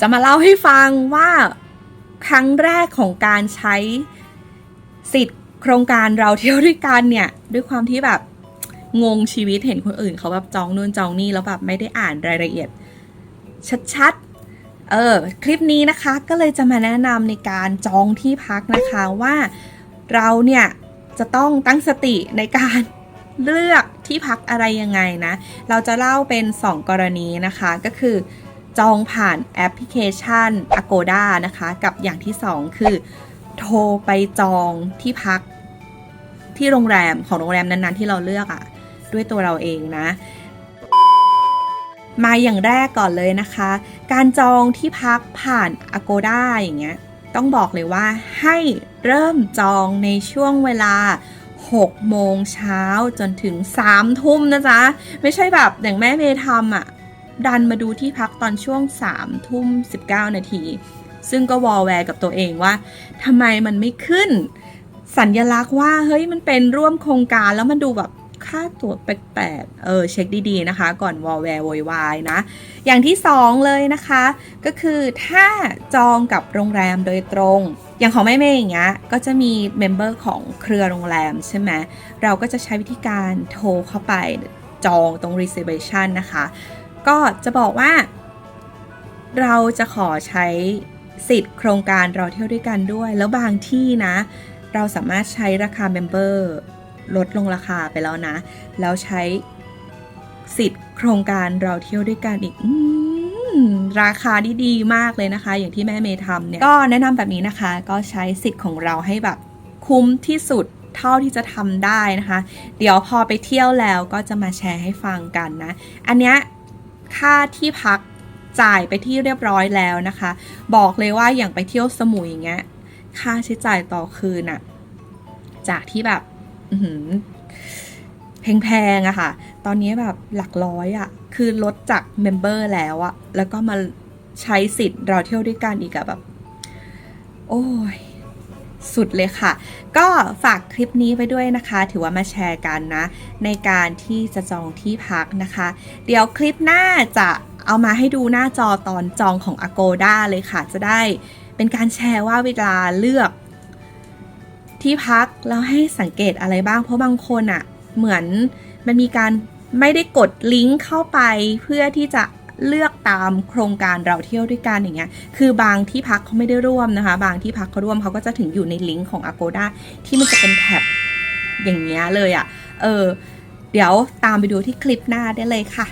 จะมาเล่าให้ฟังว่าครั้งแรกของการใช้สิทธิ์โครงการเราเที่ยวด้วยกันเนี่ย ด้วยความที่แบบงงชีวิตเห็นคนอื่นเขาแบบจองนู่นจองนี่แล้วแบบไม่ได้อ่านรายละเอียด ชัดๆ เออ คลิปนี้นะคะก็เลยจะมาแนะนำในการจองที่พักนะคะว่าเราเนี่ยจะต้องตั้งสติในการเลือกที่พักอะไรยังไงนะ เราจะเล่าเป็น 2 กรณีนะคะก็คือ จองผ่านแอปพลิเคชัน Agoda นะคะ กับอย่างที่ 2 คือ โทรไปจองที่พักที่โรงแรมของโรงแรมนั้นๆ ที่เราเลือกอะ่ะ ด้วยตัวเราเองนะ มาอย่างแรกก่อนเลยนะคะ การจองที่พักผ่าน Agoda อย่างเงี้ยต้องบอกเลยว่าให้เริ่มจองในช่วงเวลา6โมงเช้าจนถึง3ทุ่มนะจ๊ะ ไม่ใช่แบบอย่างแม่เมย์ทำอะ ดันมาดูที่พักตอนช่วง3ทุ่ม19 นาที ซึ่งก็วอลแวร์กับตัวเองว่าทำไมมันไม่ขึ้น สัญญลักษณ์ว่าเฮ้ยมันเป็นร่วมโครงการแล้วมันดูแบบค่าตั๋วแปลกๆเออเช็คดีๆนะคะ ก่อนวอลแวร์โวยวายนะ อย่างที่ 2 เลยนะคะ ก็คือถ้าจองกับโรงแรมโดยตรง อย่างของแม่เมย์อย่างเงี้ยก็จะมีเมมเบอร์ของเครือโรงแรมใช่ไหมเราก็จะใช้วิธีการโทรเข้าไปจองตรง reservation นะคะ ก็จะบอกว่า เราจะขอใช้สิทธิ์โครงการเราเที่ยวด้วยกันด้วย แล้วบางที่นะ เราสามารถใช้ราคาเมมเบอร์ลดลงราคาไปแล้วนะ แล้วใช้สิทธิ์โครงการเราเที่ยวด้วยกันอีกอราคาดีดีมากเลยนะคะ อย่างที่แม่เมย์ทำเนี่ยก็แนะนำแบบนี้นะคะ ก็ใช้สิทธิ์ของเราให้แบบคุ้มที่สุดเท่าที่จะทำได้นะคะ เดี๋ยวพอไปเที่ยวแล้วก็จะมาแชร์ให้ฟังกันนะ อันเนี้ย ค่าที่พักจ่ายไปที่เรียบร้อยแล้วนะคะ บอกเลยว่าอย่างไปเที่ยวสมุยอย่างเงี้ยค่าใช้จ่ายต่อคืนอะจากที่แบบแพงๆอะค่ะ ตอนนี้แบบหลักร้อยอะคือลดจากเมมเบอร์แล้วอะแล้วก็มาใช้สิทธิ์เราเที่ยวด้วยกันอีกอะแบบ โอ้ย สุดเลยค่ะ ก็ฝากคลิปนี้ไปด้วยนะคะ ถือว่ามาแชร์กันนะ ในการที่จะจองที่พักนะคะ เดี๋ยวคลิปหน้าจะเอามาให้ดูหน้าจอตอนจองของ Agoda เลยค่ะ จะได้เป็นการแชร์ว่าเวลาเลือกที่พักแล้วให้สังเกตอะไรบ้าง เพราะบางคนอะ่ะ เหมือนมันมีการไม่ได้กดลิงก์เข้าไปเพื่อที่จะ เลือกตามโครงการเราเที่ยวด้วยกันอย่างเงี้ยคือบางที่พักเขาไม่ได้ร่วมนะคะ บางที่พักเขาร่วมเขาก็จะถึงอยู่ในลิงก์ของ Agoda ที่มันจะเป็นแท็บอย่างเงี้ยเลยอะ่ะเออเดี๋ยวตามไปดูที่คลิปหน้าได้เลยค่ะ